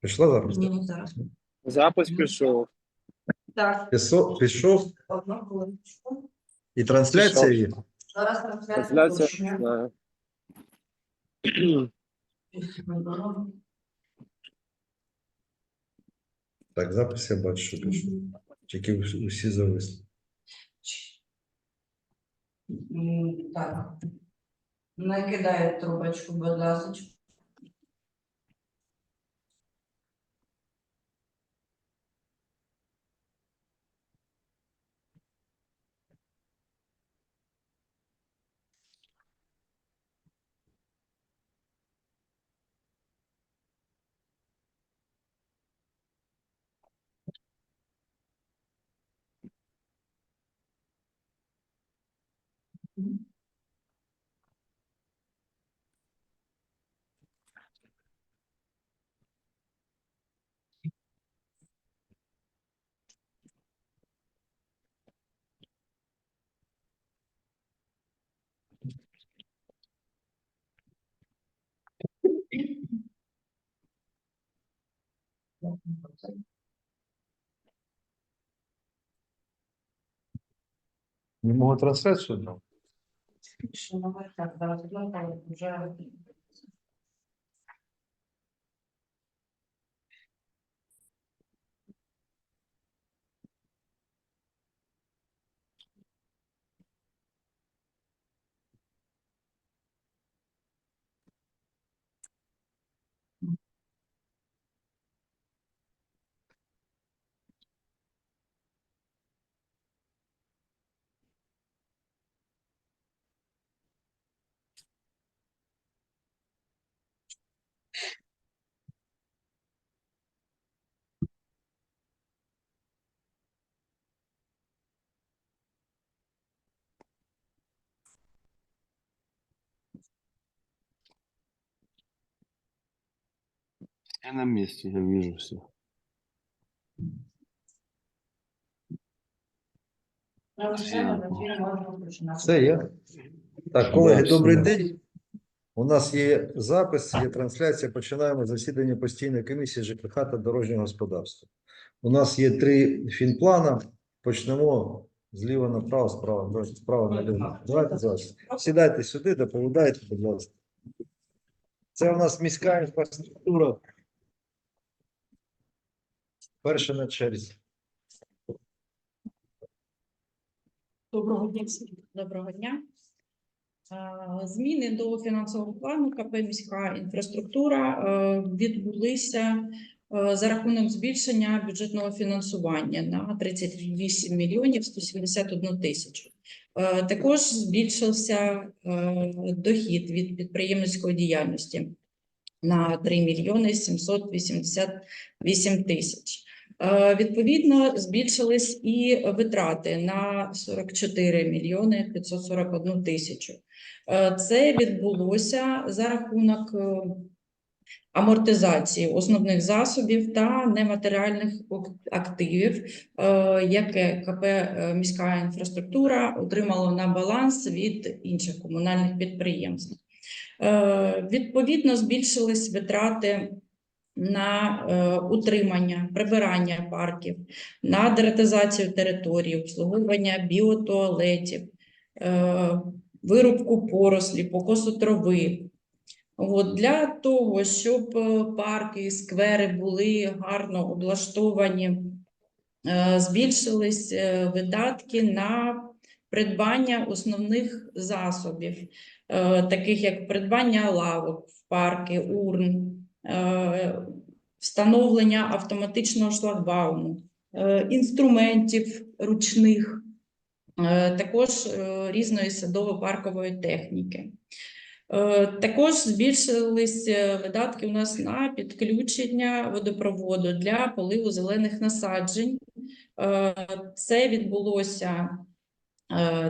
Пішла запис? Ну, зараз. Запис пішов. Так, Пішов, пішов і трансляція Пішов. є. Зараз трансляція. Трансляція. Да. Так, запис я бачу, що пішов. Тільки усі усі зависли. М, Так. Накидаю трубочку, будь ласка. Не можу трансляцію дав. Що, ну, Так, зараз вже. Я на месте, я вижу все. Ну, все, є. Так, колеги, добрий день. У нас є запис, є трансляція. Починаємо засідання постійної комісії ЖКХ та дорожнього господарства. У нас є три фінплана. Почнемо зліва направо, справа, давайте справа наліво. Давайте зараз. Сідайте сюди, доповідайте, будь ласка. Це у нас міська інфраструктура. Перша на черзі. Доброго дня всім. Доброго дня. Зміни до фінансового плану КП міська інфраструктура відбулися за рахунок збільшення бюджетного фінансування на 38 мільйонів 171 тисячу. Також збільшився дохід від підприємницької діяльності на 3 мільйони 788 тисяч. Відповідно, збільшились і витрати на 44 мільйони 541 тисячу. Е, Це відбулося за рахунок е, амортизації основних засобів та нематеріальних активів, е, яке КП міська інфраструктура отримало на баланс від інших комунальних підприємств. Відповідно, збільшились витрати на е, утримання, прибирання парків, на дератизацію території, обслуговування біотуалетів, е, вирубку порослі, покосу трави. От, для того, щоб е, парки і сквери були гарно облаштовані, збільшились видатки на придбання основних засобів, таких як придбання лавок в парки, урн, встановлення автоматичного шлагбауму, е, інструментів ручних, е, також е, різної садово-паркової техніки. Е, Також збільшились е, видатки у нас на підключення водопроводу для поливу зелених насаджень. Е, Це відбулося е,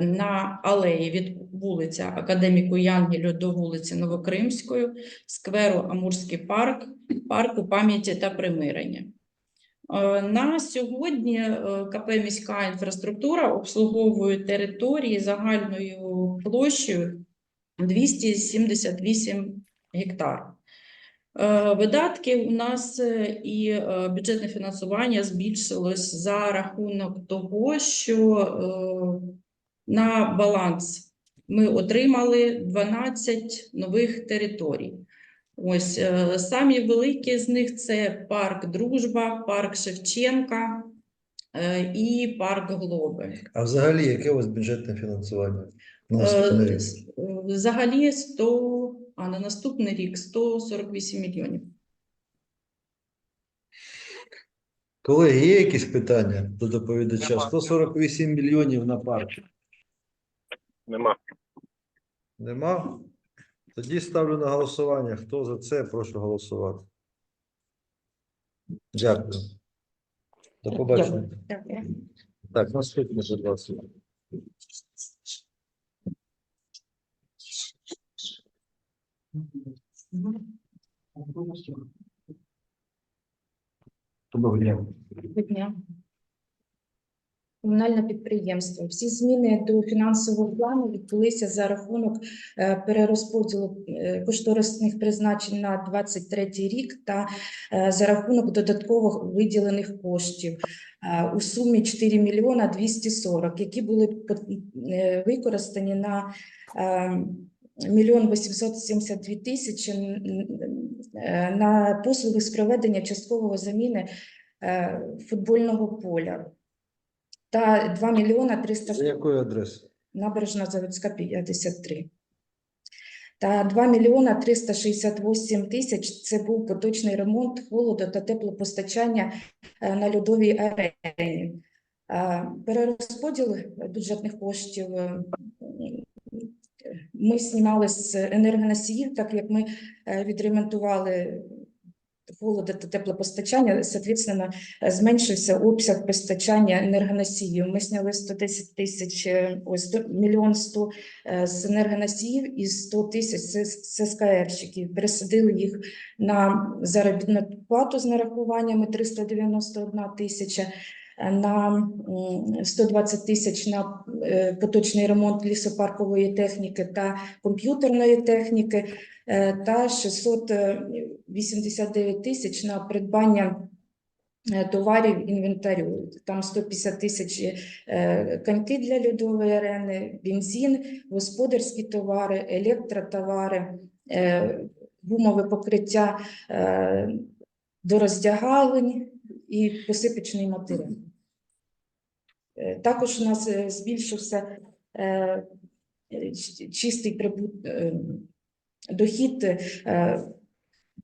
на алеї від вулиці Академіку Янгелю до вулиці Новокримської, скверу Амурський парк, парку пам'яті та примирення. Е, На сьогодні е, КП міська інфраструктура обслуговує території загальною площею 278 гектар. Е, Видатки у нас е, і е, бюджетне фінансування збільшилось за рахунок того, що е, на баланс ми отримали 12 нових територій. Ось е, самі великі з них це парк Дружба, парк Шевченка е, і парк Глоби. А взагалі, яке у вас бюджетне фінансування? на рік? е, Взагалі 100, а на наступний рік 148 мільйонів. Колеги, є якісь питання до доповідача? 148 мільйонів на парк. Нема. Нема? Тоді ставлю на голосування. Хто за це, прошу голосувати. Дякую. До побачення. Дякую. Так, наступне, будь ласка. Доброго дня. Доброго дня. Комунальне підприємство. Всі зміни до фінансового плану відбулися за рахунок е, перерозподілу е, кошторисних призначень на 23 рік та е, за рахунок додатково виділених коштів у сумі 4 мільйона 240, які були використані на мільйон 872 тисячі на послуги з проведення часткового заміни футбольного поля та 2 мільйона 300 За якою адресою? набережна Заводська 53. Та 2 мільйона 368 тисяч це був поточний ремонт холоду та теплопостачання е, на льодовій арені. Е, Перерозподіл бюджетних коштів е, ми знімали з енергоносіїв, так як ми відремонтували холоду та теплопостачання, соответственно, зменшився обсяг постачання енергоносіїв. Ми зняли 110 тисяч, е, ось мільйон 100 е, з енергоносіїв і 100 тисяч з СКРщиків. Пересадили їх на заробітну плату з нарахуваннями 391 тисяча, на 120 тисяч на е, поточний ремонт лісопаркової техніки та комп'ютерної техніки е, та 689 тисяч на придбання е, товарів інвентарю. Там 150 тисяч е, коньки для льодової арени, бензин, господарські товари, електротовари, е, гумове покриття е, до роздягалень і посипочний матеріал. Е, Також у нас е, збільшився е, чистий прибут, дохід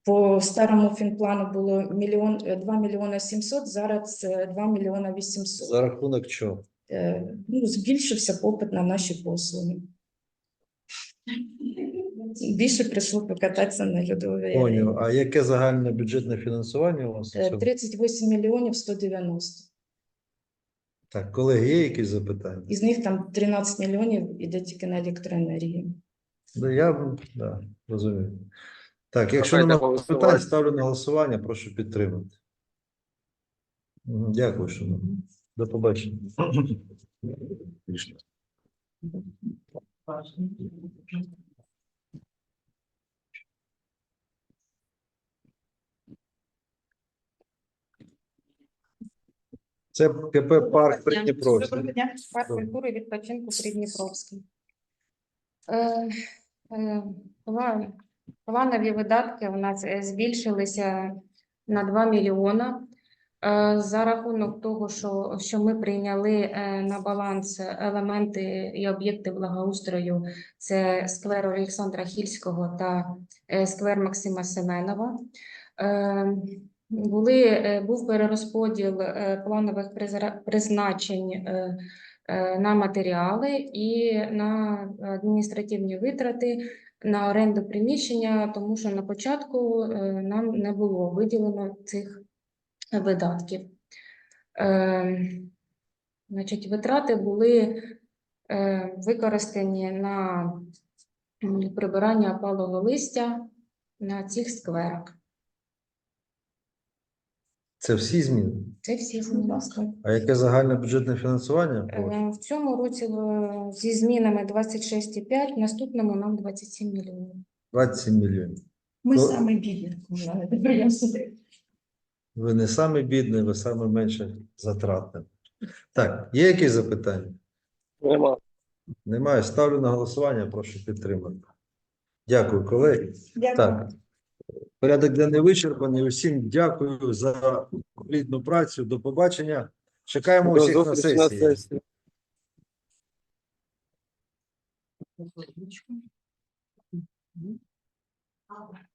по старому фінплану було мільйон, е, 2 мільйона 700, зараз е, 2 мільйона 800. За рахунок чого? Ну, збільшився попит на наші послуги. Більше прийшло покататися на льодовій. Поняв. А яке загальне бюджетне фінансування у вас? у Е, цьому? 38 мільйонів 190. Так, колеги, є якісь запитання? Із них там 13 мільйонів іде тільки на електроенергію. Ну, я да, розумію. Так, якщо Давайте немає голосувати. питань, ставлю на голосування, прошу підтримати. Мгм, Дякую, шановні. До побачення. Це КП Парк Придніпровський. Доброго дня, парк культури відпочинку Придніпровський. Е, е, Планові видатки у нас е, збільшилися на 2 мільйона. Е, За рахунок того, що, що ми прийняли на баланс елементи і об'єкти благоустрою, це сквер Олександра Хільського та сквер Максима Семенова. Були, е, був перерозподіл е, планових призначень е, на матеріали і на адміністративні витрати на оренду приміщення, тому що на початку нам не було виділено цих видатків. Значить, витрати були використані на прибирання опалого листя на цих скверах. Це всі зміни. Це всі зміни. А яке загальне бюджетне фінансування? Е, В цьому році е, зі змінами 26,5, в наступному нам 27 мільйонів. 27 мільйонів. Ми Ну, саме бідні комунальне підприємство. Ви не саме бідні, ви саме менше затратне. Так, є якісь запитання? Нема. Немає. Ставлю на голосування, прошу підтримати. Дякую, колеги. Так, порядок денний вичерпаний. Усім дякую за плідну працю. До побачення. Чекаємо До усіх на сесії. Thank Ага.